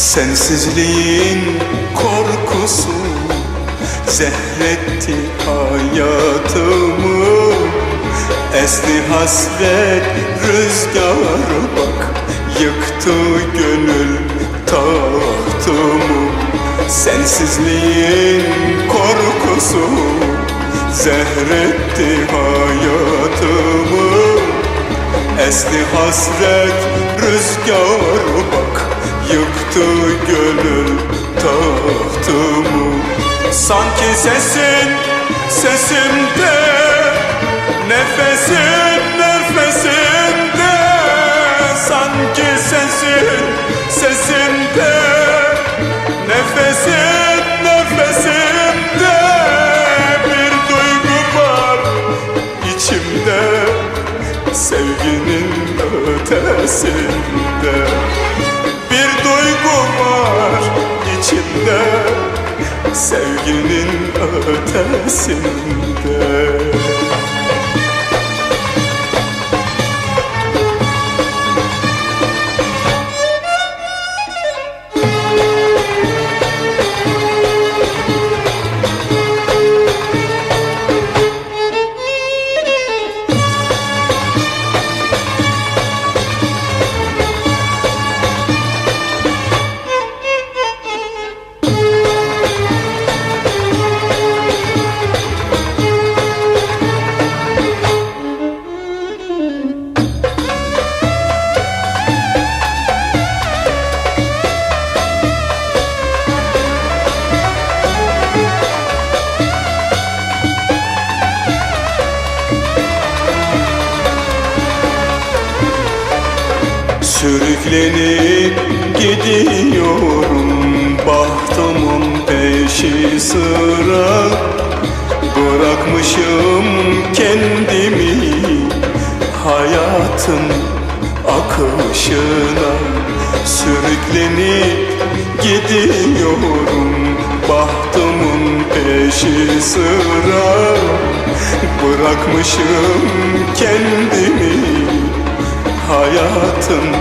Sensizliğin korkusu Zehretti hayatımı. Esti hasret rüzgarı bak Yıktı gönül tahtımı. Sensizliğin korkusu Zehretti hayatımı. Esti hasret rüzgarı bak Yıktı gönül tahtımı. Sanki sesin sesimde Nefesin nefesimde. Sanki sesin sesimde Nefesin nefesimde. Bir duygu var içimde Sevginin ötesinde içimde Sevginin ötesinde Sürüklenip gidiyorum. Bahtımın peşi sıra. Bırakmışım kendimi Hayatın akışına. Sürüklenip gidiyorum. Bahtımın peşi sıra. Bırakmışım kendimi hayatın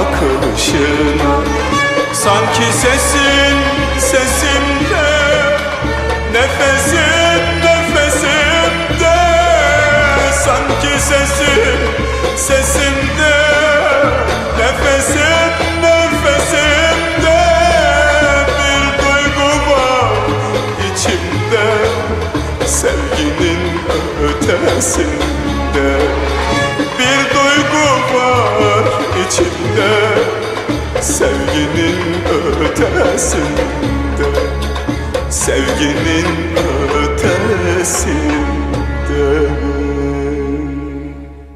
akışına Sanki sesin sesimde Nefesin nefesimde Sanki sesin sesimde Nefesin nefesimde Bir duygu var içimde Sevginin ötesinde var içimde Sevginin ötesinde Sevginin ötesinde